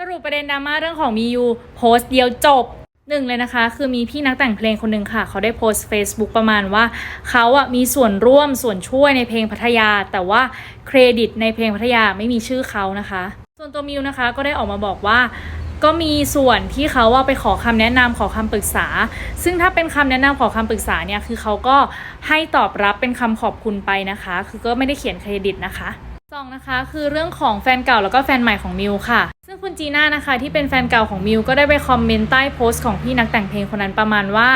สรุปประเด็นดราม่าเรื่องของมียูโพสต์เดียวจบหนึ่งเลยนะคะ คือมีพี่นักแต่งเพลงคนหนึ่งค่ะ เขาได้โพสต์ Facebook ประมาณว่า เขาอะมีส่วนร่วมส่วนช่วยในเพลงพัทยา แต่ว่าเครดิตในเพลงพัทยาไม่มีชื่อเขานะคะ ส่วนตัวมิวนะคะก็ได้ออกมาบอกว่า ก็มีส่วนที่เขาว่าไปขอคำแนะนำขอคำปรึกษา ซึ่งถ้าเป็นคำแนะนำขอคำปรึกษาเนี่ยคือเขาก็ให้ตอบรับเป็นคำขอบคุณไปนะคะ คือก็ไม่ได้เขียนเครดิตนะคะสองนะคะคือเรื่องของแฟนเก่าแล้วก็แฟนใหม่ของมิวค่ะ จีน่านะคะที่เป็นแฟนเก่าของมิวก็ได้ไปคอมเมนต์ใต้โพสต์ของพี่นักแต่งเพลงคนนั้นประมาณว่า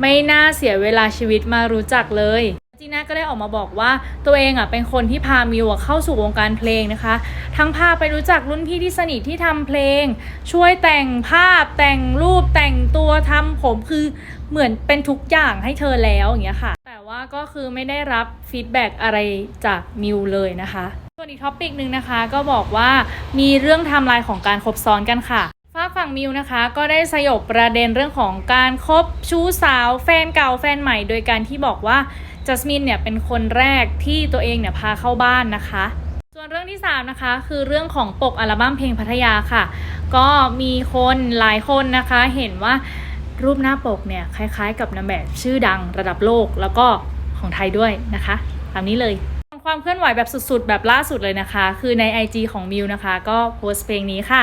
ไม่น่าเสียเวลาชีวิตมารู้จักเลยจีน่าก็ได้ออกมาบอกว่าตัวเองอะเป็นคนที่พามิวเข้าสู่วงการเพลงนะคะ ทั้งพาไปรู้จักรุ่นพี่ที่สนิทที่ทำเพลง ช่วยแต่งภาพแต่งรูปแต่งตัวทำผมคือเหมือนเป็นทุกอย่างให้เธอแล้วอย่างเงี้ยค่ะ แต่ว่าก็คือไม่ได้รับฟีดแบ็กอะไรจากมิวเลยนะคะ วนอีกท็อปิกหนึ่งนะคะ ก็บอกว่ามีเรื่องไทม์ไลน์ของการคบซ้อนกันค่ะฝากฝั่งมิวนะคะ ก็ได้สยบประเด็นเรื่องของการคบชู้สาว แฟนเก่าแฟนใหม่ โดยการที่บอกว่าจัสมินเนี่ยเป็นคนแรกที่ตัวเองเนี่ยพาเข้าบ้านนะคะ ส่วนเรื่องที่ 3 นะคะ คือเรื่องของปกอัลบั้มเพลงพัทยาค่ะ ก็มีคนหลายคนนะคะเห็นว่ารูปหน้าปกเนี่ยคล้ายๆ กับนางแบบชื่อดังระดับโลกแล้วก็ของไทยด้วยนะคะตามนี้เลย ความเคลื่อนไหวแบบสุดๆ แบบล่าสุดเลยนะคะ คือใน IG ของมิวนะคะ ก็โพสต์เพลงนี้ค่ะ